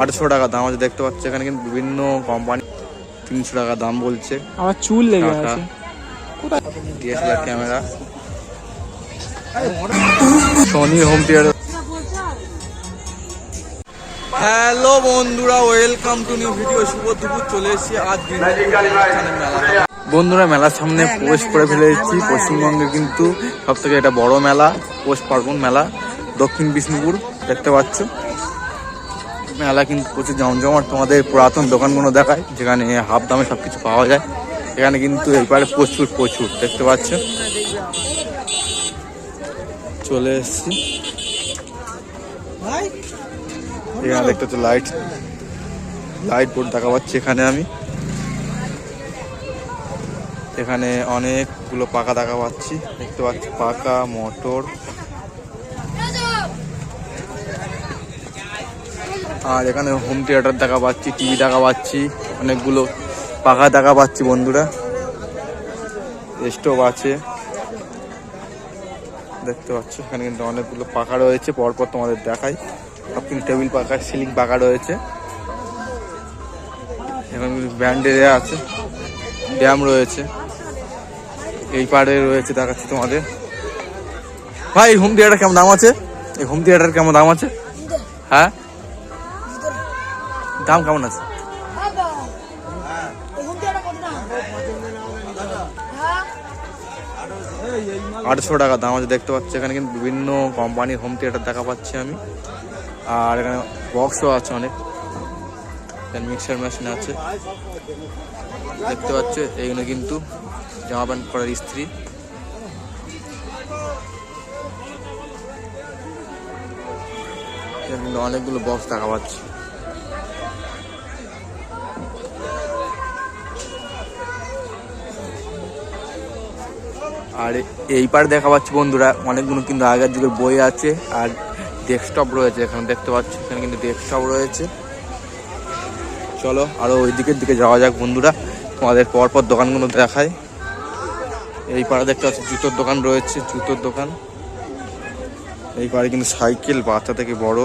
আটশো টাকা দাম আছে দেখতে পাচ্ছ এখানে কিন্তু বিভিন্ন কোম্পানি তিনশো টাকা দাম বলছে। আমার চুল লেগে আছে। DSLR camera Sony home theatre hello বন্ধুরা ওয়েলকাম টু নিউ ভিডিও শুভ দুপুর চলে এসেছি আজ মেলা বন্ধুরা মেলার সামনে প্রবেশ করে ফেলে এসেছি পশ্চিমবঙ্গে কিন্তু সব থেকে একটা বড় মেলা পৌষ পার্বণ মেলা দক্ষিণ বিষ্ণুপুর দেখতে পাচ্ছ। মেলা কিন্তু প্রচুর জমজমাট তোমাদের পুরাতন দোকানগুলো দেখায়, যেখানে হাফ দামে সব কিছু পাওয়া যায়। এখানে কিন্তু এই পারে প্রচুর প্রচুর, দেখতে পাচ্ছ? চলে এসছি। এখানে দেখতে হচ্ছে লাইট লাইট বোর্ড দেখা পাচ্ছি এখানে আমি। এখানে অনেকগুলো পাকা দেখা পাচ্ছি। দেখতে পাচ্ছি পাকা মোটর। আর এখানে হোম থিয়েটার দেখা পাচ্ছি টিভি দেখা পাচ্ছি, অনেকগুলো পাখা দেখা পাচ্ছি বন্ধুরা। স্টোভ আছে। দেখতে পাচ্ছ, এখানে কিন্তু অনেকগুলো পাখা রয়েছে। পরপর তোমাদের দেখাই। কিন্তু টেবিল পাখা সিলিং পাখা রয়েছে। এখানে ব্যান্ডের আছে। ড্যাম রয়েছে। এই পাড়ে রয়েছে, দেখাচ্ছি তোমাদের। ভাই হোম থিয়েটার কেমন দাম আছে? এই হোম থিয়েটার কেমন দাম আছে? হ্যাঁ? দাম কেমন আছে? আটশো টাকা দাম আছে, দেখতে পাচ্ছি, এখানে কিন্তু বিভিন্ন কোম্পানির হোম থিয়েটার দেখা পাচ্ছি আমি। আর এখানে বক্সও আছে অনেক। মিক্সার মেশিন আছে। দেখতে পাচ্ছ এইগুলো কিন্তু জামা প্যান্ট করার ইস্ত্রি অনেকগুলো বক্স দেখা পাচ্ছি। আর এই পারে দেখা পাচ্ছি বন্ধুরা, অনেকগুলো কিন্তু আগের যুগের বই আছে আর ডেস্কটপ রয়েছে, এখানে দেখতে পাচ্ছি, এখানে কিন্তু ডেস্কটপ রয়েছে। চলো, আরও ওই দিকের দিকে যাওয়া যাক বন্ধুরা, তোমাদের পরপর দোকানগুলো দেখায় এই পাড়ে দেখতে পাচ্ছি, জুতোর দোকান রয়েছে, জুতোর দোকান। এই পাড়ে কিন্তু সাইকেল, বাচ্চা থেকে বড়,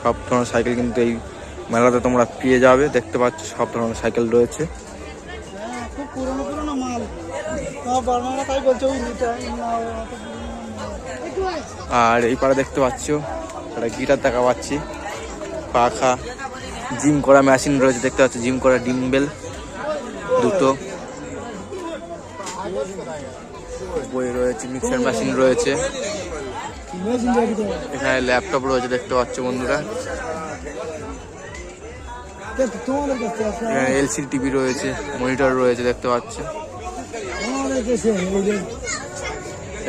সব ধরনের সাইকেল কিন্তু এই মেলাতে তোমরা পেয়ে যাবে, দেখতে পাচ্ছ, সব ধরনের সাইকেল রয়েছে খুব পুরনো পুরনো মাল আমার বর্মারা তাই বলছে ওই নিটা আর এই পাড়ে দেখতে পাচ্ছ একটা গিটার দেখা পাচ্ছি। পাখা জিম করা মেশিন রয়েছে দেখতে পাচ্ছ জিম করা ডিম্বেল দুটো। বই রয়েছে মিক্সার মেশিন রয়েছে। এখানে ল্যাপটপ রয়েছে দেখতে পাচ্ছ বন্ধুরা। এলসিডি টিভি রয়েছে মনিটর রয়েছে দেখতে পাচ্ছ আমাদের কাছে এই যে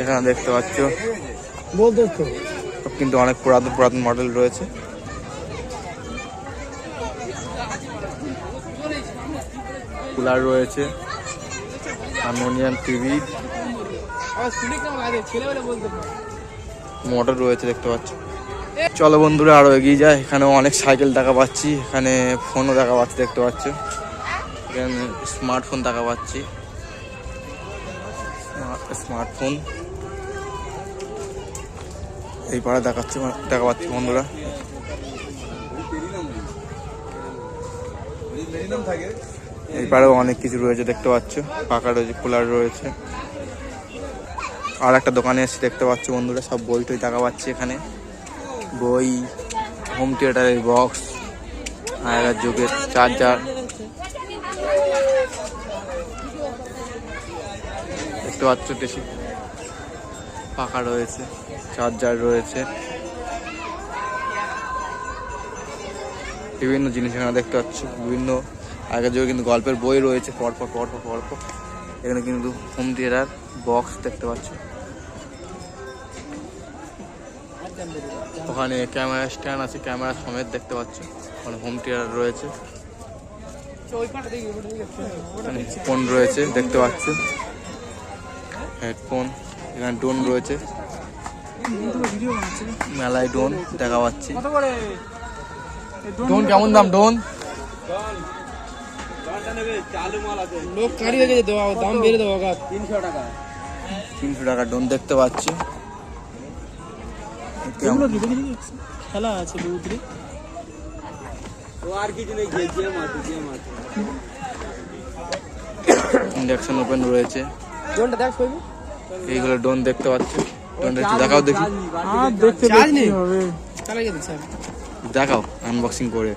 এখানে দেখতে পাচ্ছ। কিন্তু অনেক পুরাতন পুরাতন মডেল রয়েছে। কুলার রয়েছে। হারমোনিয়াম টিভি মোটর রয়েছে দেখতে পাচ্ছ। চলো বন্ধুরা আরও এগিয়ে যায় এখানে অনেক সাইকেল দেখা পাচ্ছি। এখানে ফোনও দেখা পাচ্ছি দেখতে পাচ্ছ। এখানে স্মার্টফোন দেখা পাচ্ছি। স্মার্টফোন। এই পাড়া দেখাচ্ছে দেখা পাচ্ছি বন্ধুরা। এই পাড়েও অনেক কিছু রয়েছে, দেখতে পাচ্ছ। পাকা রয়েছে, কুলার রয়েছে। আর একটা দোকানে এসে দেখতে পাচ্ছ বন্ধুরা, সব বই টই দেখা পাচ্ছি এখানে। বই, হোম থিয়েটারের বক্স আগের যুগের চার্জার। দেখতে পাচ্ছ বেশি পাকা রয়েছে চার্জার রয়েছে। বিভিন্ন জিনিস এখানে দেখতে পাচ্ছ বিভিন্ন আগের যুগে কিন্তু গল্পের বই রয়েছে পরপর পরপর পরপর এখানে কিন্তু হোম থিয়েটার বক্স দেখতে পাচ্ছ। ওখানে ক্যামেরা স্ট্যান্ড আছে ক্যামেরা সমেত দেখতে পাচ্ছ ওখানে হোম থিয়েটার রয়েছে। ফোন রয়েছে দেখতে পাচ্ছ। হেডফোন এখানে ড্রোন রয়েছে। মেলায় ড্রোন দেখা পাচ্ছি ড্রোন কেমন দাম ড্রোন? লোক কারি হয়ে গেছে দাম বেড়ে গা তিনশো টাকা ড্রোন দেখতে পাচ্ছি। দেখি খেলা আছে লুদ্রি ইন্ডাকশন ওপেন রয়েছে। এইগুলো ডোন দেখতে পাচ্ছ। ডোনটা একটু দেখাও দেখি। আর দেখতে দেখতে হবে। দেখাও আনবক্সিং করে।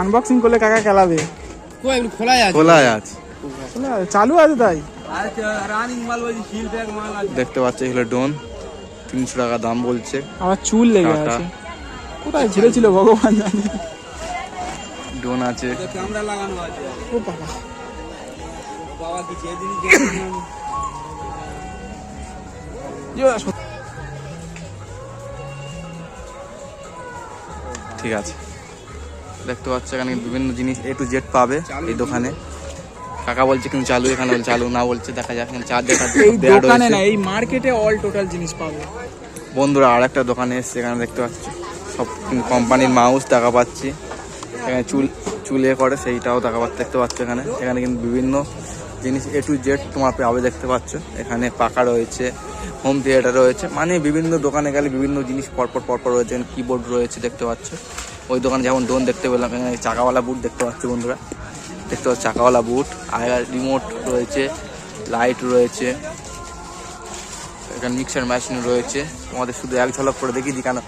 আনবক্সিং করলে কাকা খেলাবে। খোলা আছে চলে আছে তাই? দেখতে পাচ্ছ এগুলো ডোন তিনশো টাকা দাম বলছে। আমার চুল লেগে। আছে। কোথায় ছিঁড়েছিল ভগবান জানে। ডোন আছে। ক্যামেরা লাগানো আছে। ও বাবা। ইয়ো, সত্যি। ঠিক আছে। দেখতে পাচ্ছ এখানে বিভিন্ন জিনিস এ টু জেড পাবে এই দোকানে। কাকা বলছে কিন্তু চালু এখানে বলছে চালু না বলছে দেখা যাক এখানে এই দোকানে না এই মার্কেটে অল টোটাল জিনিস পাবে। বন্ধুরা আর একটা দোকানে এসছে এখানে দেখতে পাচ্ছি। সব কোম্পানির মাউস দেখা পাচ্ছি। এখানে চুল চুলে করে সেইটাও দেখা পাচ্ছি দেখতে পাচ্ছ এখানে। এখানে কিন্তু বিভিন্ন জিনিস এ টু জেড তোমার পাবে দেখতে পাচ্ছ। এখানে পাকা রয়েছে। হোম থিয়েটার রয়েছে। মানে বিভিন্ন দোকানে গেলে বিভিন্ন জিনিস পরপর পরপর রয়েছে। কিবোর্ড রয়েছে, দেখতে পাচ্ছ। ওই দোকানে যেমন ডোন দেখতে পেলাম, এখানে চাকাওয়ালা বুট দেখতে পাচ্ছ বন্ধুরা। দেখতে পাচ্ছ চাকাওয়ালা বুট আর রিমোট রয়েছে লাইট রয়েছে। এখানে মিক্সার মেশিন রয়েছে। তোমাদের শুধু এক ঝলক করে দিই, কেন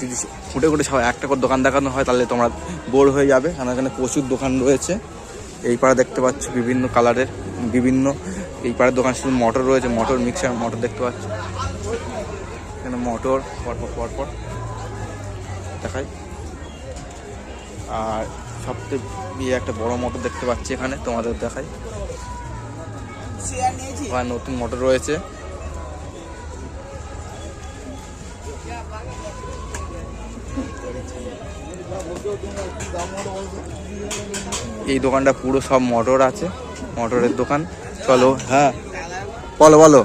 যদি ফুটে ফুটে সবাই একটা করে দোকান দেখানো হয়, তাহলে তোমরা বোর হয়ে যাবে। কারণ এখানে প্রচুর দোকান রয়েছে। এই পাড়ে দেখতে পাচ্ছ বিভিন্ন কালারের বিভিন্ন এই পাড়ের দোকান শুধু মোটর রয়েছে, মোটর মিক্সার মোটর দেখতে পাচ্ছ। এখানে মোটর, পরপর পরপর দেখাই। আর সবথেকে ইয়ে একটা বড় মোটর দেখতে পাচ্ছি এখানে, তোমাদের দেখাই। নতুন মোটর রয়েছে। এই দোকানটা পুরো সব মোটর আছে, মোটরের দোকান। চলো হ্যাঁ। বলো বলো।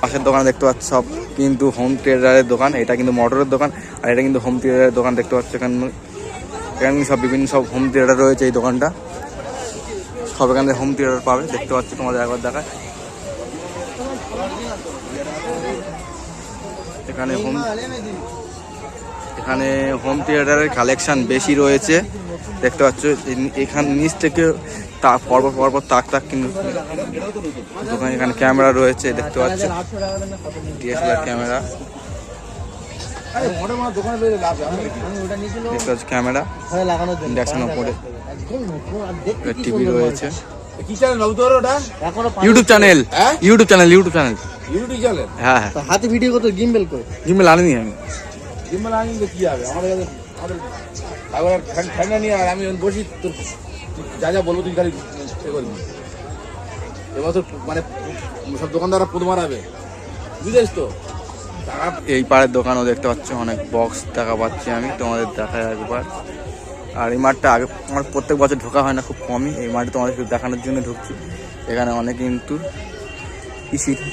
পাশের দোকান দেখতে পাচ্ছ সব কিন্তু হোম থিয়েটারের দোকান। এটা কিন্তু মোটরের দোকান আর এটা কিন্তু হোম থিয়েটারের দোকান দেখতে পাচ্ছ এখানে এখানে সব বিভিন্ন সব হোম থিয়েটার রয়েছে এই দোকানটা। সব এখানে হোম থিয়েটার পাবে। দেখতে পাচ্ছ তোমাদের একবার দেখায়। এখানে হোম এখানে হোম থিয়েটারের কালেকশন বেশি রয়েছে। দেখতে পাচ্ছ এখানে নিচ থেকে তাক পরপর পরপর তাক তাক কিন্তু দোকানে এখানে ক্যামেরা রয়েছে দেখতে পাচ্ছ ডিএসএলআর ক্যামেরা। দেখতে পাচ্ছ ক্যামেরা। ইন্ডাকশন উপরে। টিভি রয়েছে। কি চ্যানেল বাবু YouTube channel YouTube channel YouTube channel YouTube channel হ্যাঁ হ্যাঁ। হাতে ভিডিও করতে গিম্বেল করে জিমেল আনিনি আমি। কি হবে? আমাদের আমাদের তারপর ঠান্ডা নিয়ে আর আমি যখন বসি তোর যা যা বলব তুই খালি করবি। এবছর মানে সব দোকানদাররা পুদ মারাবে। বুঝেছিস তো? এই পাড়ের দোকানও দেখতে পাচ্ছ, অনেক বক্স দেখা পাচ্ছি আমি, তোমাদের দেখায় একবার। আর এই মাঠটা আগে আমার প্রত্যেক বছর ঢোকা হয় না, খুব কমই। এই মাঠে তোমাদের দেখানোর জন্য ঢুকছি। এখানে অনেক কিন্তু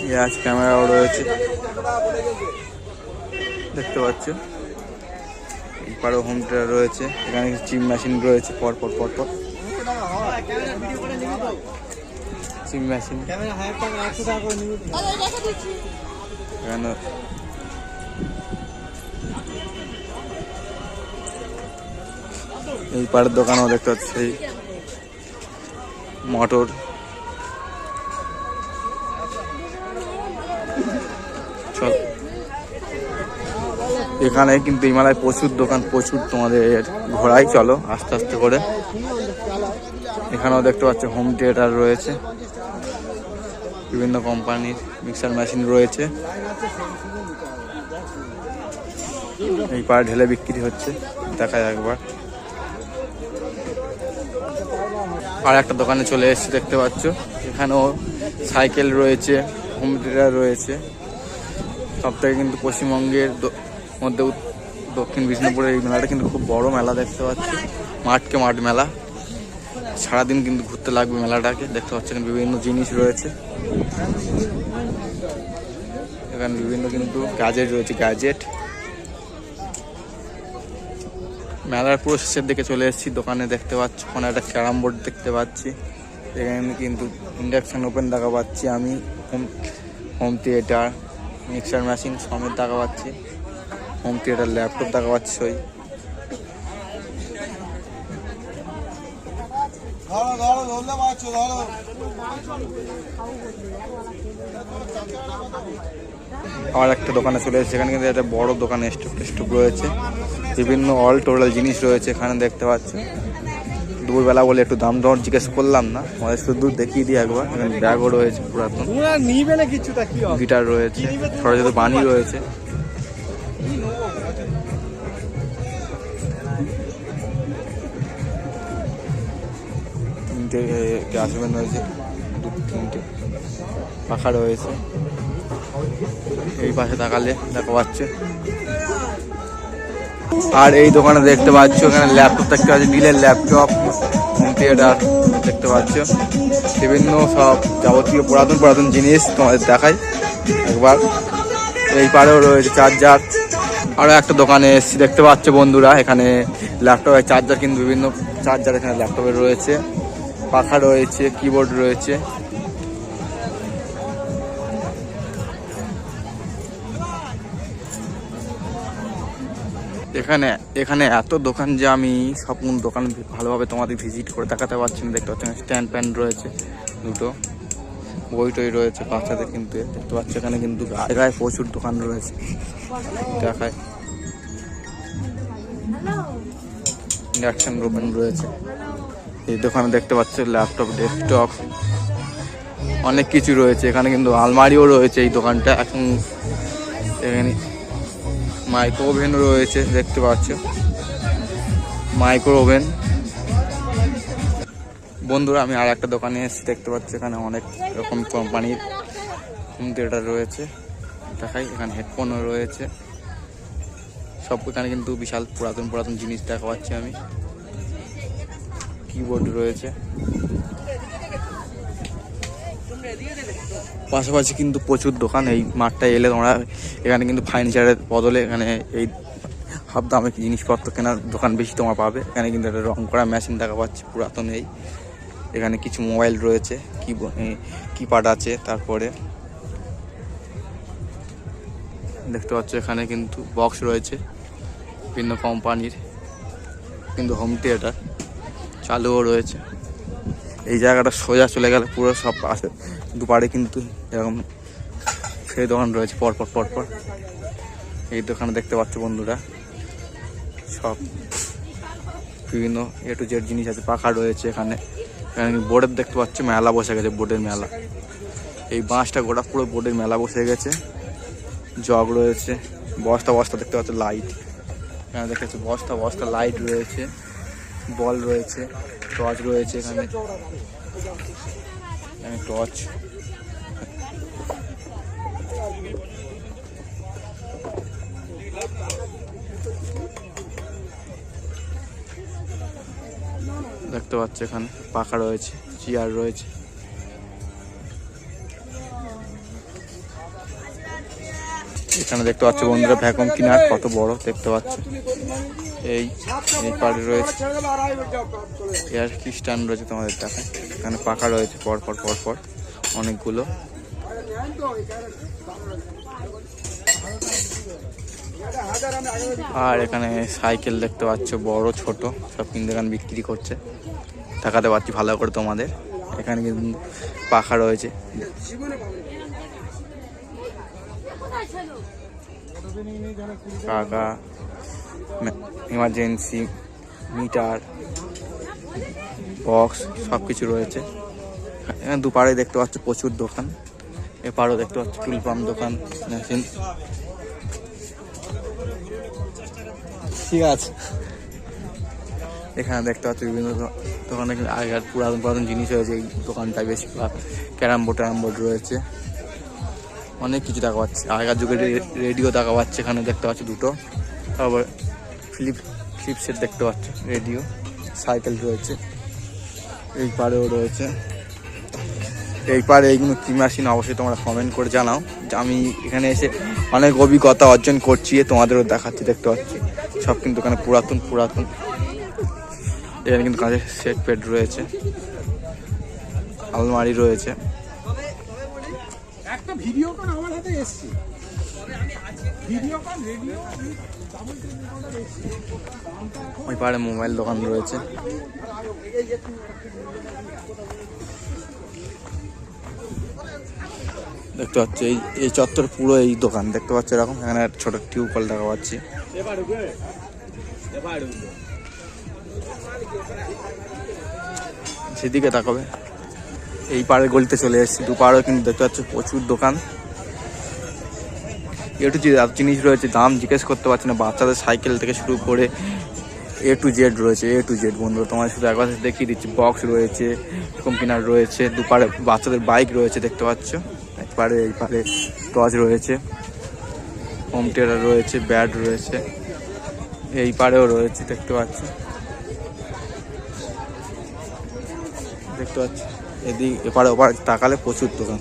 ইয়ে আছে, ক্যামেরাও রয়েছে। দেখতে পাচ্ছ? এই পাড়ে হোম থিয়েটার রয়েছে। এখানে জিম মেশিন রয়েছে, পরপর পরপর। জিম মেশিন এখানে এই পাড়ের দোকানও দেখতে পাচ্ছি। এই মোটর এখানে কিন্তু হিমালয় প্রচুর দোকান প্রচুর তোমাদের ঘোরাই চলো আস্তে আস্তে করে। এখানেও দেখতে পাচ্ছ হোম থিয়েটার রয়েছে। বিভিন্ন কোম্পানির মিক্সার মেশিন রয়েছে। এই পাড়ে ঢেলে বিক্রি হচ্ছে দেখা যাক একবার। আর একটা দোকানে চলে এসছে, দেখতে পাচ্ছ। এখানেও সাইকেল রয়েছে হোম থিয়েটার রয়েছে। সব থেকে কিন্তু পশ্চিমবঙ্গের মধ্যে দক্ষিণ বিষ্ণুপুরের এই মেলাটা কিন্তু খুব বড় মেলা দেখতে পাচ্ছি। মাঠকে মাঠ মেলা। সারাদিন কিন্তু ঘুরতে লাগবে মেলাটাকে। দেখতে পাচ্ছেন বিভিন্ন জিনিস রয়েছে। এখানে বিভিন্ন কিন্তু গাজেট রয়েছে গাজেট মেলার পুরো শেষের দিকে চলে এসেছি, দোকানে দেখতে পাচ্ছি, ওখানে একটা ক্যারাম বোর্ড দেখতে পাচ্ছি। এখানে কিন্তু ইন্ডাকশন ওপেন দেখা পাচ্ছি আমি home home theatre mixer machine সমেত দেখা পাচ্ছি। হোম থিয়েটার ল্যাপটপ দেখা পাচ্ছি, ওই ধরো ধরো ধরলে পারছ ধরো। আর একটা দোকানে চলে এসেছে। এখানে কিন্তু একটা বড় দোকানে স্টুপ স্টুপ রয়েছে। বিভিন্ন অল টোটাল জিনিস রয়েছে এখানে দেখতে পাচ্ছি দুপুরবেলা বলে একটু দাম দর জিজ্ঞেস করলাম না। আমাদের শুধু দেখিয়ে দিই একবার। এখানে ব্যাগও রয়েছে পুরাতন। গিটার রয়েছে ছোটো ছোটো বাণী। রয়েছে। তিনটে গ্যাস ওভেন দু তিনটে পাখা রয়েছে। এই পাশে তাকালে দেখা পাচ্ছে। আর এই দোকানে দেখতে পাচ্ছ, এখানে ল্যাপটপ দেখতে পাচ্ছি নীলের ল্যাপটপ হোম থিয়েটার দেখতে পাচ্ছ। বিভিন্ন সব যাবতীয় পুরাতন পুরাতন জিনিস তোমাদের দেখাই। একবার এই পারেও রয়েছে চার্জার আরও একটা দোকানে এসেছি, দেখতে পাচ্ছ বন্ধুরা, এখানে ল্যাপটপের চার্জার কিন্তু বিভিন্ন চার্জার এখানে ল্যাপটপের রয়েছে। পাখা রয়েছে কিবোর্ড রয়েছে। এখানে এখানে এত দোকান যে আমি সব দোকান ভালোভাবে তোমাদের ভিজিট করে দেখাতে পারছি না। দেখতে পাচ্ছি স্ট্যান্ড প্যান্ট রয়েছে দুটো। বই টই রয়েছে বাচ্চাদের কিন্তু। দেখতে পাচ্ছি এখানে কিন্তু গায়ে প্রচুর দোকান রয়েছে। দেখায়। ইন্ডাকশন ওভেন রয়েছে। এই দোকানে দেখতে পাচ্ছ ল্যাপটপ ডেস্কটপ অনেক কিছু রয়েছে। এখানে কিন্তু আলমারিও রয়েছে এই দোকানটা। এখন এখানে মাইক্রো ওভেনও রয়েছে, দেখতে পাচ্ছ। মাইক্রো ওভেন বন্ধুরা, আমি আর একটা দোকানে এসেছি, দেখতে পাচ্ছি এখানে অনেক রকম কোম্পানির থিয়েটার রয়েছে। দেখাই, এখানে হেডফোনও রয়েছে। সব এখানে কিন্তু বিশাল পুরাতন পুরাতন জিনিস দেখা পাচ্ছি আমি। কিবোর্ড রয়েছে। পাশাপাশি কিন্তু প্রচুর দোকান, এই মাঠটায় এলে তোমরা এখানে কিন্তু ফার্নিচারের বদলে এখানে এই হাফ দামে জিনিসপত্র কেনার দোকান বেশি তোমার পাবে। এখানে কিন্তু একটা রং করা মেশিন দেখা পাচ্ছি, পুরাতন এই। এখানে কিছু মোবাইল রয়েছে কিপ্যাড আছে, তারপরে দেখতে পাচ্ছ এখানে কিন্তু বক্স রয়েছে, বিভিন্ন কোম্পানির কিন্তু হোম থিয়েটার চালুও রয়েছে। এই জায়গাটা সোজা চলে গেলে পুরো সব পাশে দুপারে কিন্তু এরকম সেই দোকান রয়েছে। পরপর পরপর এই দোকানে দেখতে পাচ্ছ বন্ধুরা, সব বিভিন্ন এ টু জেড জিনিস আছে, পাখা রয়েছে এখানে। এখানে বোর্ডের দেখতে পাচ্ছ, মেলা বসে গেছে বোর্ডের মেলা। এই বাঁশটা গোটা পুরো বোর্ডের মেলা বসে গেছে। জগ রয়েছে, বস্তা বস্তা দেখতে পাচ্ছ লাইট এখানে দেখতে পাচ্ছ, বস্তা বস্তা লাইট রয়েছে। বল রয়েছে, টর্চ রয়েছে এখানে। টর্চ। দেখতে পাচ্ছ এখানে পাখা রয়েছে, চেয়ার রয়েছে। এখানে দেখতে পাচ্ছ বন্ধুরা, ভ্যাকুম কিনার কত বড়, দেখতে পাচ্ছ। এই পাড়ে রয়েছে। এয়ার খ্রিস্টান রয়েছে তোমাদের দেখায়। এখানে পাখা রয়েছে পরপর পর পর পর, অনেকগুলো। আর এখানে সাইকেল দেখতে পাচ্ছ, বড়, ছোট, সব কিন্তু এখানে বিক্রি করছে। দেখাতে পাচ্ছি ভালো করে তোমাদের। এখানে কিন্তু পাখা রয়েছে। কাকা ইমার্জেন্সি, মিটার, বক্স সব কিছু রয়েছে। এখানে দুপারে দেখতে পাচ্ছ প্রচুর দোকান। এপারও দেখতে পাচ্ছ টুল পাম্প দোকান। মেশিন ঠিক আছে। এখানে দেখতে পাচ্ছ বিভিন্ন দোকানে আগেকার পুরাতন পুরাতন জিনিস রয়েছে। এই দোকানটা বেশি ক্যারাম বোর্ড, ট্যারাম বোর্ড রয়েছে। অনেক কিছু দেখা পাচ্ছে। আগেকার যুগে রেডিও দেখা পাচ্ছে। এখানে দেখতে পাচ্ছি দুটো। তারপর ফ্লিপ ফ্লিপ সেট দেখতে পাচ্ছ রেডিও সাইকেল রয়েছে। এই পারেও রয়েছে। এই পারে এইগুলো কি মেশিন অবশ্যই তোমরা কমেন্ট করে জানাও। যে আমি এখানে এসে অনেক অভিজ্ঞতা অর্জন করছি, তোমাদেরও দেখাচ্ছি, দেখতে পাচ্ছি। সব কিন্তু এখানে পুরাতন পুরাতন। এখানে কিন্তু কাজে সেট পেড রয়েছে। আলমারি রয়েছে। একটা ভিডিও আমার হাতে এসছে। ওই পাড়ে মোবাইল দোকান রয়েছে। দেখতে পাচ্ছ, এই এই চত্বর পুরো এই দোকান দেখতে পাচ্ছ এরকম। এখানে ছোট টিউব কল দেখা পাচ্ছি। সেদিকে তাকাবে। এই পাড়ের গলিতে চলে এসেছি। দু পাড়েও কিন্তু দেখতে পাচ্ছ প্রচুর দোকান। একটু যে এত জিনিস রয়েছে, দাম জিজ্ঞেস করতে পারছি না, বাচ্চাদের সাইকেল থেকে শুরু করে এ টু জেড রয়েছে এ টু জেড বন্ধুরা তোমার শুধু একবার দেখিয়ে দিচ্ছি বক্স রয়েছে কম্পিনার রয়েছে দুপারে বাচ্চাদের বাইক রয়েছে, দেখতে পাচ্ছ? একবারে এই পারে টর্চ রয়েছে হোম থিয়েটার রয়েছে ব্যাট রয়েছে এই পারেও রয়েছে, দেখতে পাচ্ছ? দেখতে পাচ্ছ? এদিক এপারে ওপারে তাকালে প্রচুর দোকান।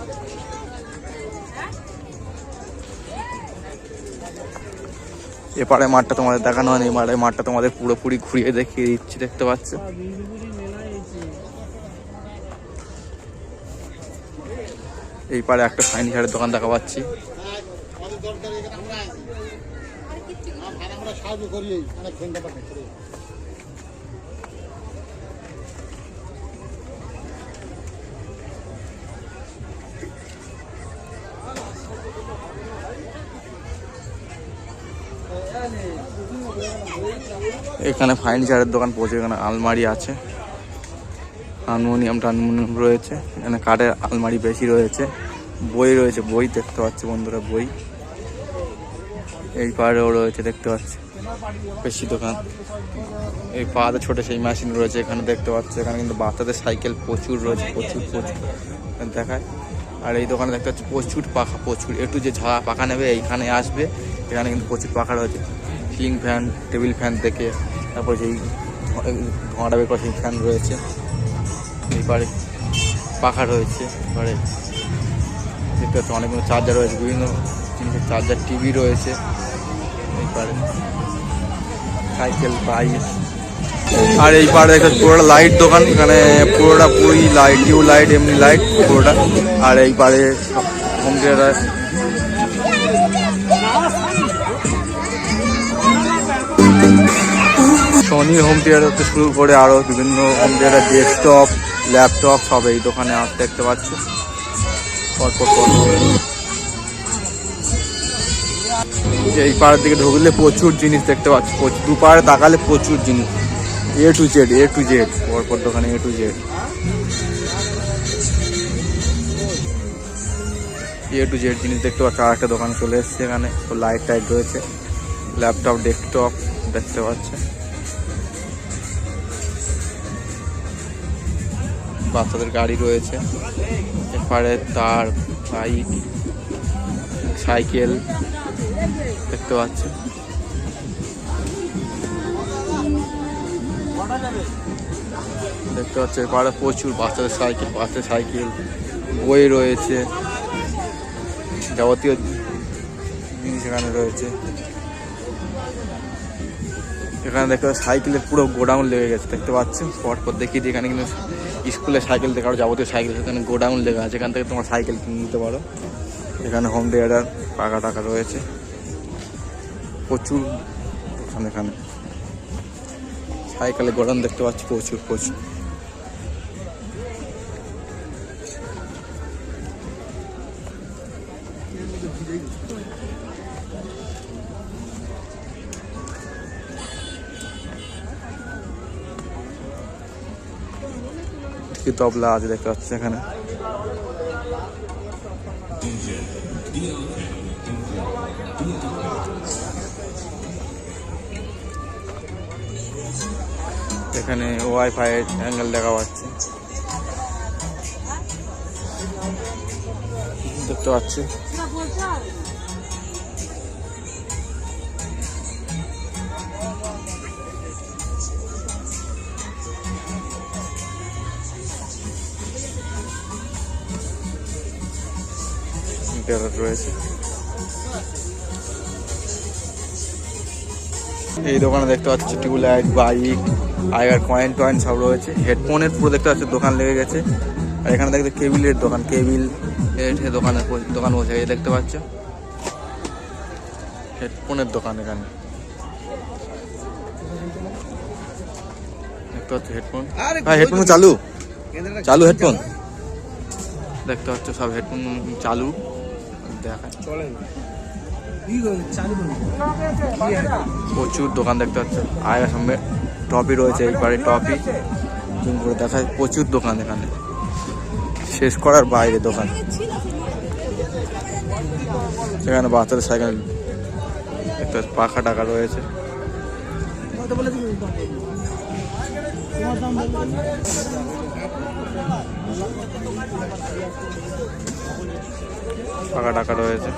এপারে মাঠটা তোমাদের দেখানো হয়নি, এপারে মাঠটা তোমাদের পুরোপুরি ঘুরিয়ে দেখিয়ে দিচ্ছি, দেখতে পাচ্ছ? এই পারে একটা ফার্নিচারের দোকান দেখা পাচ্ছি। সাহায্য করি এখানে ফার্নিচারের দোকান পৌঁছে এখানে আলমারি আছে। হারমোনিয়াম টারমোনিয়াম রয়েছে, এখানে কাঠের আলমারি বেশি রয়েছে, বই রয়েছে, বই দেখতে পাচ্ছি বন্ধুরা, বই। এই পাড়েও রয়েছে, দেখতে পাচ্ছি। বেশি দোকান। এই পাড়ে ছোট সেই মেশিন রয়েছে, এখানে দেখতে পাচ্ছি, এখানে কিন্তু বাচ্চাদের সাইকেল প্রচুর রয়েছে, প্রচুর প্রচুর। দেখায়। আর এই দোকানে দেখতে পাচ্ছি প্রচুর পাখা, প্রচুর। একটু যে ঝাড়া পাখা নেবে, এইখানে আসবে, এখানে কিন্তু প্রচুর পাখা রয়েছে। সিলিং ফ্যান টেবিল ফ্যান থেকে তারপর সেই ধোঁয়াটা বের সেই ফ্যান রয়েছে। এবারে পাখা রয়েছে এবারে দেখতে পাচ্ছি অনেকগুলো চার্জার রয়েছে, বিভিন্ন জিনিসের চার্জার টিভি রয়েছে এবারে সাইকেল, বাইক। আর এই পাড়ে একটা পুরোটা লাইট দোকান, এখানে পুরোটা পুরোই লাইট টিউ লাইট এমনি লাইট পুরোটা। আর এই পাড়ে home theatre Sony home theatre থেকে শুরু করে আরও বিভিন্ন হোম থিয়েটার ডেস্কটপ ল্যাপটপ সব এই দোকানে আর দেখতে পাচ্ছ। পরপর এই পাড়ের দিকে ঢুকলে প্রচুর জিনিস দেখতে পাচ্ছি। দু পাড়ে তাকালে প্রচুর জিনিস। A to Z A to Z পরপর দোকানে A to Z A to Z জিনিস দেখতে পাচ্ছ। আর একটা দোকান চলে এসছে এখানে। লাইট টাইট রয়েছে। ল্যাপটপ ডেস্কটপ দেখতে পাচ্ছে। বাচ্চাদের গাড়ি রয়েছে। এপারে তার বাইক, সাইকেল দেখতে পাচ্ছে। দেখতে পাচ্ছে এপারে প্রচুর বাচ্চাদের সাইকেল বাচ্চাদের সাইকেল, বই রয়েছে। যাবতীয় জিনিস এখানে রয়েছে। এখানে দেখতে পাচ্ছি সাইকেলের পুরো গোডাউন লেগে গেছে, দেখতে পাচ্ছেন? পর দিই এখানে কিন্তু স্কুলের সাইকেল থেকে যাবতীয় সাইকেল সেখানে গোডাউন লেখা আছে। এখান থেকে তোমার সাইকেল কিনে নিতে পারো। এখানে হোম থিয়েটার পাকা টাকা রয়েছে। প্রচুর এখানে। সাইকেলের গোডাউন দেখতে পাচ্ছি প্রচুর প্রচুর। কি তবলা আছে দেখতে পাচ্ছি এখানে। এখানে ওয়াইফাই অ্যাঙ্গেল দেখা পাচ্ছে। দেখতে পাচ্ছি। মিটার রয়েছে। এই দোকানে দেখতে পাচ্ছি টিউবলাইট বাইক আগের কয়েন টয়েন সব রয়েছে। হেডফোনের পুরো দেখতে পাচ্ছি দোকান লেগে গেছে। আর এখানে দেখতে কেবিলের দোকান কেবিল এর দোকানে দোকান বসে এই দেখতে পাচ্ছ। হেডফোনের দোকান এখানে। দেখতে পাচ্ছ হেডফোন? ভাই হেডফোন চালু। চালু হেডফোন। দেখতে পাচ্ছ সব হেডফোন চালু। প্রচুর দোকান দেখতে পাচ্ছ। আয়ের সামনে টপি রয়েছে এই পারে টপি জুম করে দেখায় প্রচুর দোকান এখানে। শেষ করার বাইরে দোকান। সেখানে বাচ্চাদের সাইকেল একটা পাখা টাকা রয়েছে। পাখা টাকা রয়েছে।